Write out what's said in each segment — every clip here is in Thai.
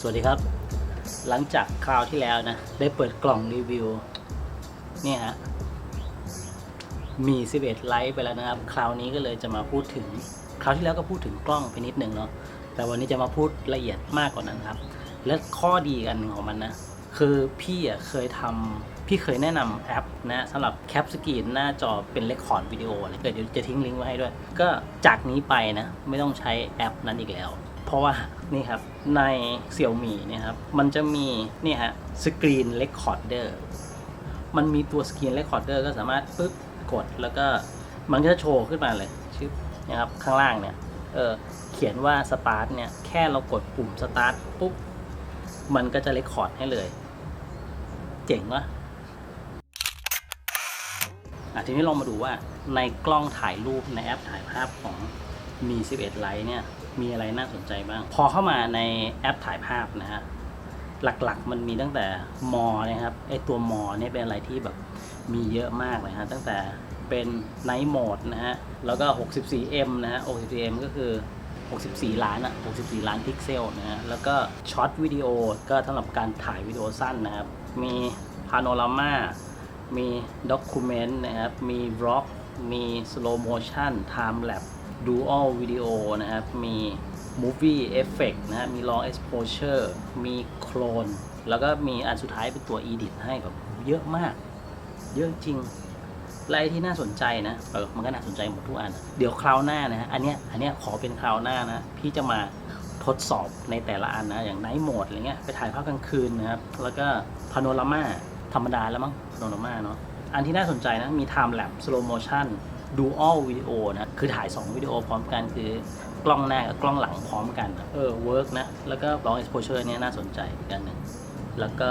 สวัสดีครับ หลังจากคราวที่แล้วนะ ได้เปิดกล่องรีวิว เนี่ยฮะ มี 11 ไลค์ไปแล้วนะครับ คราวนี้ก็เลยจะมาพูดถึง คราวที่แล้วก็พูดถึงกล้องไปนิดนึงเนาะ แต่วันนี้จะมาพูดละเอียดมากกว่านั้นครับ และข้อดีกันหนึ่งของมันนะ คือพี่อะเคยทำพี่เคยแนะนำแอปนะสำหรับแคปสกรีนหน้าจอเป็นเลคคอร์ดวิดีโออะไรเดี๋ยวจะทิ้งลิงก์ไว้ให้ด้วย ก็จากนี้ไปนะ ไม่ต้องใช้แอปนั้นอีกแล้ว เพราะว่านี่ครับใน Xiaomi เนี่ยครับมันจะมีนี่ฮะสกรีนเลคคอร์เดอร์มันมีตัวสกรีนเลคคอร์เดอร์ก็สามารถปึ๊บกดแล้วก็มันก็จะโชว์ขึ้นมาเลยชื่อนะครับข้างล่างเนี่ยเออเขียนว่าสตาร์ทเนี่ยแค่เรากดปุ่มสตาร์ทปุ๊บมันก็จะเลคคอร์ดให้เลย เจ๋งวะอะทีนี้ลองมาดูว่าในกล้องถ่ายรูปในแอปถ่ายภาพของ มี 11 ไลท์เนี่ย มีอะไรน่าสนใจบ้าง พอเข้ามาในแอปถ่ายภาพนะฮะ หลักๆ มันมีตั้งแต่มอนะครับ ไอตัวมอเนี่ยเป็นอะไรที่แบบมีเยอะมากเลยฮะ ตั้งแต่เป็นไนท์โหมดนะฮะ แล้วก็ 64M นะฮะ 64M ก็คือ 64 ล้านอะ64 ล้านพิกเซลนะฮะ แล้วก็ช็อตวิดีโอ ก็สำหรับการถ่ายวิดีโอสั้นนะครับ มีพาโนรามา มีด็อกิเมนต์นะครับ มีบล็อก มีสโลโมชันไทม์แลป ดูอัลวิดีโอนะครับ มี Movie Effect นะฮะมี Long Exposure มีโคลนแล้วก็มีอันสุดท้ายเป็นตัว Edit ให้แบบเยอะมาก เยอะจริงและไอ้ที่น่าสนใจนะเออมันก็น่าสนใจหมดทุกอัน เดี๋ยวคราวหน้านะฮะอันเนี้ย อันเนี้ยขอเป็นคราวหน้านะ พี่จะมาทดสอบในแต่ละอันนะ อย่างไนท์โหมดอะไรเงี้ย ไปถ่ายภาพกลางคืนนะครับ แล้วก็พาโนรามาธรรมดาแล้วมั้งพาโนรามาเนาะ อันที่น่าสนใจนะ มี Time Lapse Slow Motion Dual Video น ดูอลวิดีโอนะ คือถ่าย 2 วิดีโอพร้อมกันคือกล้องหน้ากับกล้องหลังพร้อมกัน เออเวิร์กนะ แล้วก็ Long Exposure เนี่ยน่าสนใจอีกอันหนึ่งแล้วก็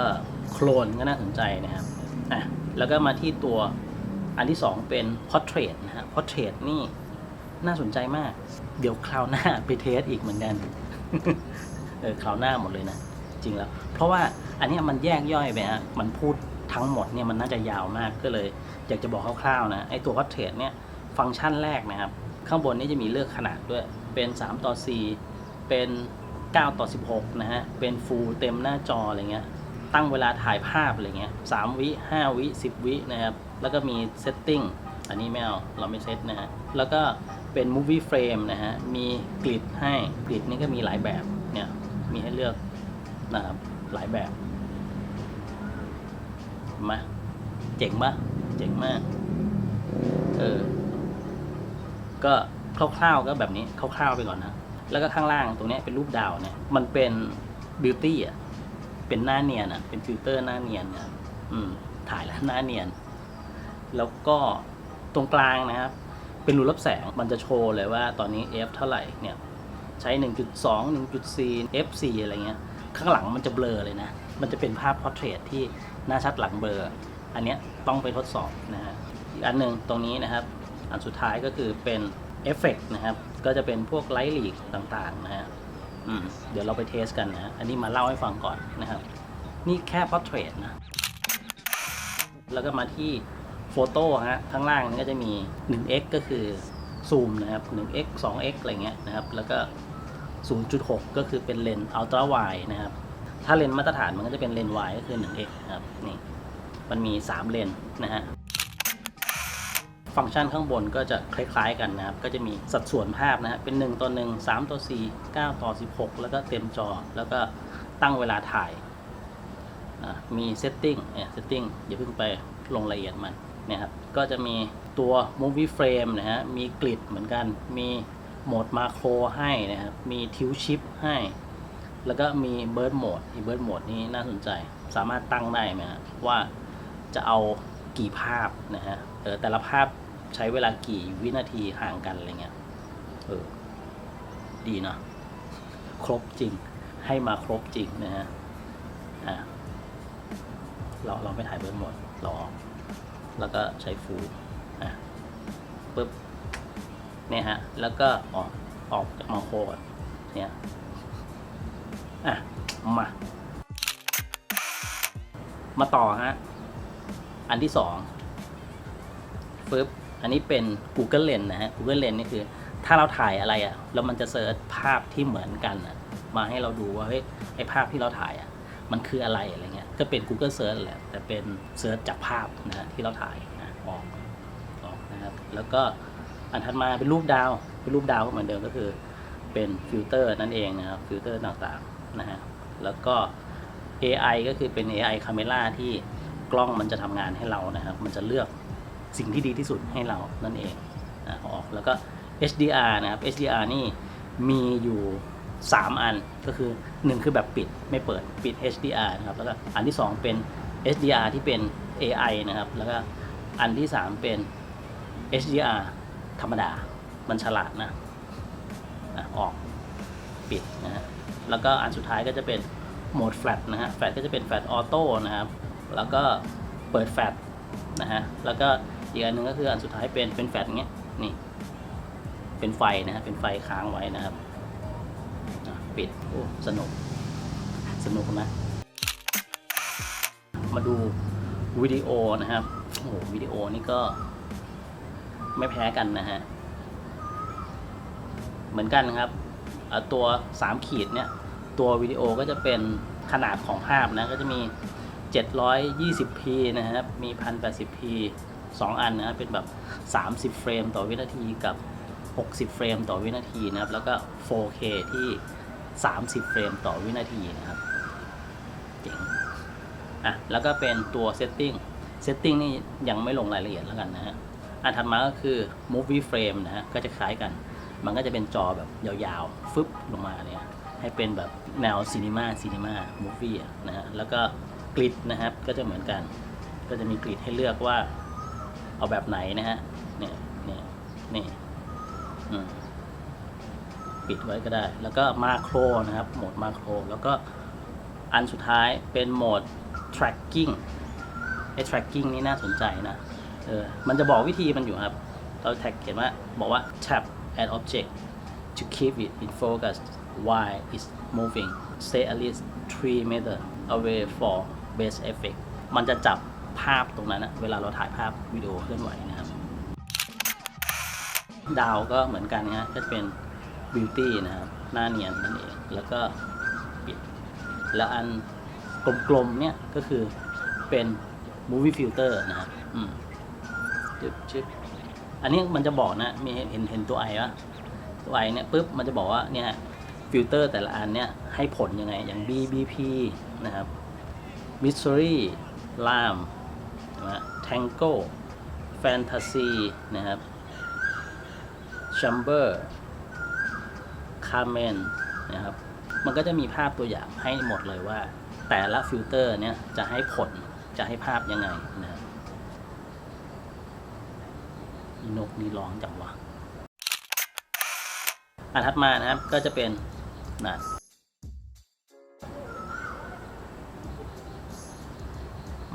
โคลนก็น่าสนใจนะครับอะแล้วก็มาที่ตัวอันที่ 2 เป็น Portrait นะฮะ Portrait นี่น่าสนใจมาก เดี๋ยวคราวหน้าไปเทสอีกเหมือนกัน เออคราวหน้าหมดเลยนะ จริงแล้ว เพราะว่าอันนี้มันแยกย่อยไปฮะมันพูดทั้งหมดเนี่ยมันน่าจะยาวมากก็เลย อยากจะบอกคร่าวๆนะไอตัว Portrait เนี่ย ฟังก์ชันแรกนะครับ ข้างบนนี่จะมีเลือกขนาดด้วย เป็น 3 ต่อ 4 เป็น 9 ต่อ 16 นะฮะ เป็นฟูลเต็มหน้าจออะไรเงี้ย ตั้งเวลาถ่ายภาพอะไรเงี้ย3วิ5วิ10วินะครับ แล้วก็มีเซตติ้ง อันนี้ไม่เอา เราไม่เซตนะฮะ แล้วก็เป็น movie frame นะฮะ มีกริดให้ กริดนี่ก็มีหลายแบบ เนี่ย มีให้เลือกนะครับ หลายแบบ มา เจ๋งปะเจ๋งมาก เออ ก็คร่าวๆก็แบบนี้คร่าวๆไปก่อนนะ แล้วก็ข้างล่างตรงนี้เป็นรูปดาวเนี่ย มันเป็นบิวตี้อะ เป็นหน้าเนียนอะ เป็นฟิลเตอร์หน้าเนียนนะอืม ถ่ายแล้วหน้าเนียน แล้วก็ตรงกลางนะครับ เป็นรูรับแสง มันจะโชว์เลยว่าตอนนี้ f เท่าไหร่เนี่ย ใช้ 1.2 1.4 f4 อะไรเงี้ย ข้างหลังมันจะเบลอเลยนะ มันจะเป็นภาพพอร์เทรตที่หน้าชัดหลังเบลอ อันเนี้ยต้องไปทดสอบนะฮะ อีกอันหนึ่งตรงนี้นะครับ อันสุดท้ายก็คือเป็นเอฟเฟกนะครับ ก็จะเป็นพวกไลท์ลีกต่างๆนะฮะเดี๋ยวเราไปเทสกันนะ อันนี้มาเล่าให้ฟังก่อนนะครับ นี่แค่พอร์เทรตนะ แล้วก็มาที่โฟโต้ฮะ ข้างล่างนี่ก็จะมี 1x ก็คือซูมนะครับ 1x 2x อะไรเงี้ยนะครับ แล้วก็ 0.6 ก็คือเป็นเลนส์อัลตร้าไวนะครับ ถ้าเลนส์มาตรฐานมันก็จะเป็นเลนส์ y ก็คือ 1x นะครับ นี่ มันมี 3 เลนส์นะฮะ ฟังก์ชันข้างบนก็จะคล้ายๆกันนะครับ ก็จะมีสัดส่วนภาพนะฮะเป็น 1 ต่อ 1 3 ต่อ 4 9 ต่อ 16 แล้วก็เต็มจอ แล้วก็ตั้งเวลาถ่ายอะมีเซตติ้งเนี่ยเซตติ้งอย่าเพิ่งไปลงรายละเอียดมันเนี่ยครับ ก็จะมีตัว movie frame นะฮะ มีกริดเหมือนกัน มีโหมดมาโครให้นะครับ มีทิวชิปให้ แล้วก็มีเบิร์ดโหมดอีเบิร์ดโหมดนี้น่าสนใจ สามารถตั้งได้ไหมฮะว่าจะเอากี่ภาพนะฮะเออแต่ละภาพ ใช้เวลากี่วินาทีห่างกันอะไรเงี้ย เออ ดีเนาะ ครบจริง ให้มาครบจริงนะฮะ อะ เราเราไม่ถ่ายเบิร์หมดรอแล้วก็ใช้ฟูอะปึ๊บ เนี่ยฮะ แล้วก็ออกออกจากมาโคก่อนเนี่ย อะ มา มาต่อฮะ อันที่สองปึ๊บ อันนี้เป็น Google Lens นะฮะ Google Lens นี่คือ ถ้าเราถ่ายอะไรอะ่ะแล้วมันจะเซิร์ชภาพที่เหมือนกันอะมาให้เราดูว่าเฮ้ยไอภาพที่เราถ่ายอะมันคืออะไรอะไรเงี้ยก็เป็น Google Search แหละแต่เป็นเซิร์ชจากภาพนะฮะที่เราถ่ายนะออกออกนะครับแล้วก็อันถัดมาเป็นรูปดาวเป็นรูปดาวก็เหมือนเดิมก็คือเป็นฟิลเตอร์นั่นเองนะครับฟิลเตอร์ต่างๆนะฮะแล้วก็ AI ก็คือเป็น AI Camera ที่กล้องมันจะทำงานให้เรานะครับ มันจะเลือก สิ่งที่ดีที่สุดให้เรานั่นเองนะออกแล้วก็ HDR นะครับ HDR นี่มีอยู่ 3 อันก็คือ 1 คือแบบปิดไม่เปิดปิด HDR นะครับแล้วก็อันที่ 2 เป็น HDR ที่เป็น AI นะครับแล้วก็อันที่ 3 เป็น HDR ธรรมดา มันฉลาดนะอะออกปิดนะฮะแล้วก็อันสุดท้ายก็จะเป็นโหมดแฟลตนะฮะแฟลตก็จะเป็นแฟลตออโต้นะครับแล้วก็เปิดแฟลตนะฮะแล้วก็ อีกอันหนึ่งก็คืออันสุดท้ายเป็นเป็นแฟลตอย่างเงี้ยนี่ เป็นไฟนะฮะเป็นไฟค้างไว้นะครับปิดโอ้สนุก สนุกนะ มาดูวิดีโอนะครับโอ้วิดีโอนี่ก็ไม่แพ้กันนะฮะ เหมือนกันครับอะตัว 3 ขีดเนี่ย ตัววิดีโอก็จะเป็นขนาดของภาพนะ ก็จะมี 720p นะครับ มี 1080p 2 อันนะครับเป็นแบบ 30 เฟรมต่อวินาทีกับ 60 เฟรมต่อวินาทีนะครับ แล้วก็ 4K ที่ 30 เฟรมต่อวินาทีนะครับเจ๋งอะแล้วก็เป็นตัว setting setting นี่ยังไม่ลงรายละเอียดแล้วกันนะฮะอันถัดมาก็คือ movie frame นะฮะก็จะคล้ายกัน มันก็จะเป็นจอแบบยาวๆ ฟึบลงมาเนี่ยให้เป็นแบบแนวซีนีมาซีนีมามูฟวี่นะฮะแล้วก็กริดนะครับก็จะเหมือนกัน ก็จะมีกริดให้เลือกว่า เอาแบบไหนนะฮะเนี่ยเนี่ยนี่ปิดไว้ก็ได้ แล้วก็มาโครนะครับ โหมดมาโคร แล้วก็อันสุดท้ายเป็นโหมด tracking ไอ้ tracking นี่น่าสนใจนะ เออ มันจะบอกวิธีมันอยู่ครับ เราแท็กเขียนว่า บอกว่า tap an object to keep it in focus while it's moving stay at least 3 meter away for base effect มันจะจับ ภาพตรงนั้นนะเวลาเราถ่ายภาพวิดีโอเคลื่อนไหวนะครับ ดาวก็เหมือนกันนะฮะก็จะเป็น beauty นะครับ หน้าเนียนนั่นเอง แล้วก็ปิด แล้วอันกลมๆเนี่ยก็คือเป็น movie filter นะครับอืมจึ๊บจึ๊บอันนี้มันจะบอกนะมีเห็นเห็นตัวไอวะตัวไอเนี่ยปุ๊บมันจะบอกว่าเนี่ยฟิลเตอร์แต่ละอันเนี่ยให้ผลยังไงอย่าง BBP นะครับ Mystery Lam นะ Tango Fantasy นะครับ Chamber Carmen นะครับ มันก็จะมีภาพตัวอย่างให้หมดเลยว่า แต่ละฟิลเตอร์เนี่ยจะให้ผลจะให้ภาพยังไงนะครับนกนี่ร้องจังวะอันถัดมานะครับก็จะเป็นนะ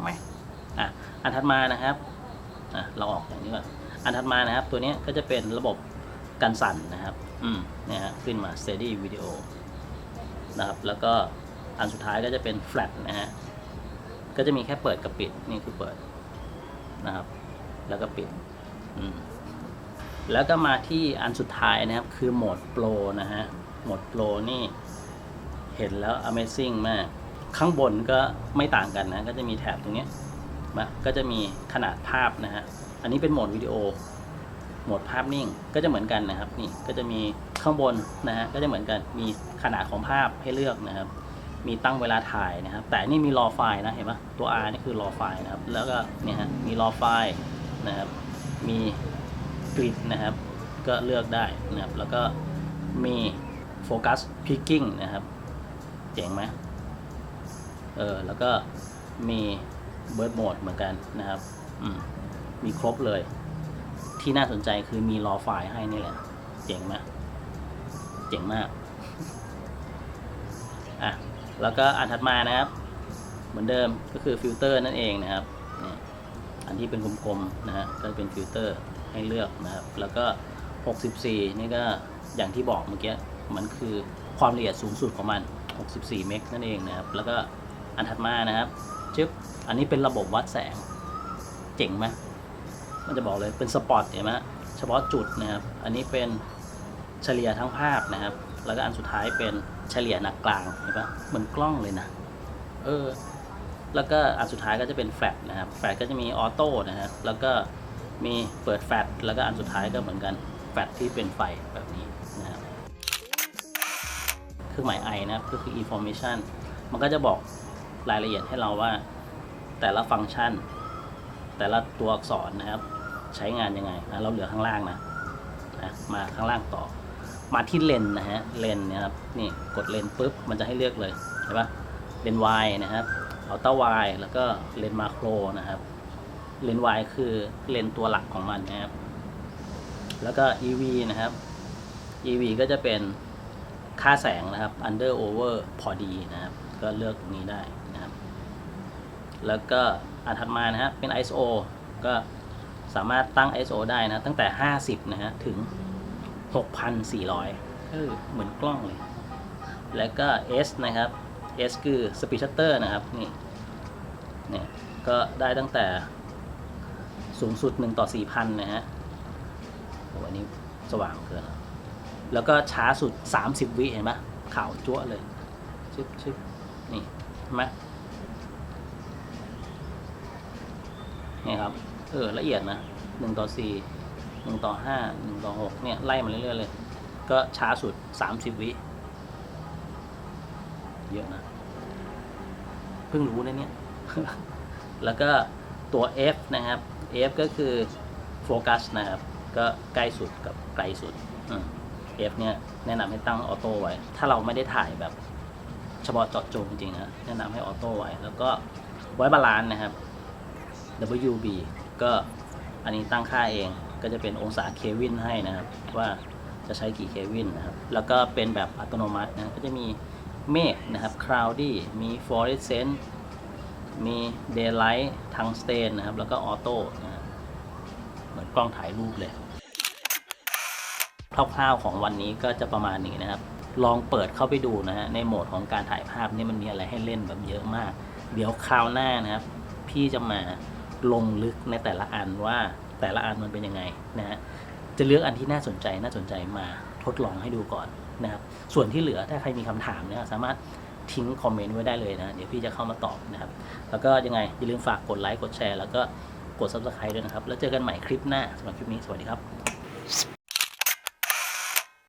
ไม่อะ อันถัดมานะครับเราออกอย่างนี้ก่อนอันถัดมานะครับ ตัวนี้ก็จะเป็นระบบกันสั่นนะครับ อืมเนี่ยฮะขึ้นมา steady video นะครับ แล้วก็อันสุดท้ายก็จะเป็น flat นะฮะ ก็จะมีแค่เปิดกับปิด นี่คือเปิดนะครับ แล้วก็ปิด อืม แล้วก็มาที่อันสุดท้ายนะครับ คือโหมดโปรนะฮะ โหมดโปรนี่ เห็นแล้ว Amazing มาก ข้างบนก็ไม่ต่างกันนะ ก็จะมีแถบตรงนี้ ก็จะมีขนาดภาพนะฮะ อันนี้เป็นโหมดวิดีโอ โหมดภาพนิ่ง ก็จะเหมือนกันนะครับ นี่ ก็จะมีข้างบนนะฮะ ก็จะเหมือนกัน มีขนาดของภาพให้เลือกนะครับ มีตั้งเวลาถ่ายนะครับ แต่นี่มีรอไฟล์นะ เห็นปะตัว R นี่คือรอไฟล์นะครับ แล้วก็เนี่ยฮะ มีรอไฟล์นะครับ มีกริดนะครับ ก็เลือกได้นะครับ แล้วก็มีโฟกัสพิกกิ้งนะครับ เจ๋งไหมเออ แล้วก็มี เบิร์ดโหมดเหมือนกันนะครับมมีครบเลย ที่น่าสนใจคือมีรอไฟล์ให้นี่แหละ เจ๋งไหมเจ๋งมาก อะ แล้วก็อันถัดมานะครับ เหมือนเดิมก็คือฟิลเตอร์นั่นเองนะครับอันที่เป็นกลมๆนะฮะก็เป็นฟิลเตอร์ให้เลือกนะครับ แล้วก็ 64 นี่ก็อย่างที่บอกเมื่อกี้มันคือความละเอียดสูงสุดของมัน 64 เมกนั่นเองนะครับ แล้วก็อันถัดมานะครับ จึ๊บอันนี้เป็นระบบวัดแสง เจ๋งไหมมันจะบอกเลยเป็นสปอตเห็นไหมเฉพาะจุดนะครับ อันนี้เป็นเฉลี่ยทั้งภาพนะครับ แล้วก็อันสุดท้ายเป็นเฉลี่ยหนักกลางเห็นปะเหมือนกล้องเลยนะเออแล้วก็อันสุดท้ายก็จะเป็นแฟลชนะครับแฟลชก็จะมีออโต้นะฮะแล้วก็มีเปิดแฟลชแล้วก็อันสุดท้ายก็เหมือนกันแฟลชที่เป็นไฟแบบนี้นะครับเครื่องหมาย I นะครับก็คือ information มันก็จะบอก รายละเอียดให้เราว่าแต่ละฟังก์ชัน แต่ละตัวอักษรนะครับ ใช้งานยังไงนะเราเหลือข้างล่างนะนะมาข้างล่างต่อ มาที่เลนนะฮะเลนนี่ยครับนี่กดเลนปุ๊บมันจะให้เลือกเลยใช่ปะเลนส์ Y นะครับอัลต้า Y แล้วก็เลนมาโครนะครับเลนส์ Y คือเลนตัวหลักของมันนะครับ แล้วก็ EV นะครับ EV ก็จะเป็นค่าแสงนะครับ under over พอดีนะครับ ก็เลือกตรงนี้ได้ แล้วก็อันถัดมานะฮะเป็น ISO ก็สามารถตั้ง ISO ได้นะ ตั้งแต่ 50 นะฮะ ถึง 6,400เออเหมือนกล้องเลย แล้วก็ S นะครับ S คือ Speed Shutter นะครับ นี่เนี่ยก็ได้ตั้งแต่สูงสุด 1 ต่อ 4,000 นะฮะโอ้อันนี้สว่างเกินอะแล้วก็ช้าสุด 30 วิเห็นไหมขาวจั๊วะเลย ชึบชึบนี่เห็นไหม นี่ครับ เออละเอียดนะ1ต่อ4 1ต่อ5 1ต่อ6เนี่ยไล่มาเรื่อยๆเลย ก็ช้าสุด30วิ เยอะนะ เพิ่งรู้นะเนี่ย แล้วก็ตัว F นะครับ F ก็คือโฟกัสนะครับ ก็ใกล้สุดกับไกลสุดอ F เนี่ยแนะนำให้ตั้งออโต้ไว้ ถ้าเราไม่ได้ถ่ายแบบเฉพาะเจาะจงจริงๆนะ แนะนำให้ออโต้ไว้ แล้วก็ไว้บาลานซ์นะครับ WB ก็อันนี้ตั้งค่าเองก็จะเป็นองศาเควินให้นะครับ ว่าจะใช้กี่เควินนะครับ แล้วก็เป็นแบบอัตโนมัตินะก็จะมีเมฆนะครับ cloudy มี fluorescent มี daylight tungsten นะครับ แล้วก็ออโต้นะเหมือนกล้องถ่ายรูปเลยคร่าวๆของวันนี้ก็จะประมาณนี้นะครับ ลองเปิดเข้าไปดูนะฮะในโหมดของการถ่ายภาพนี่มันมีอะไรให้เล่นแบบเยอะมาก เดี๋ยวคราวหน้านะครับ พี่จะมา ลงลึกในแต่ละอันว่าแต่ละอันมันเป็นยังไงนะฮะจะเลือกอันที่น่าสนใจน่าสนใจมาทดลองให้ดูก่อนนะครับ ส่วนที่เหลือถ้าใครมีคำถามเนี่ยสามารถทิ้งคอมเมนต์ไว้ได้เลยนะ เดี๋ยวพี่จะเข้ามาตอบนะครับ แล้วก็ยังไงอย่าลืมฝากกดไลค์กดแชร์แล้วก็กด subscribe ด้วยนะครับ แล้วเจอกันใหม่คลิปหน้าสำหรับคลิปนี้สวัสดีครับ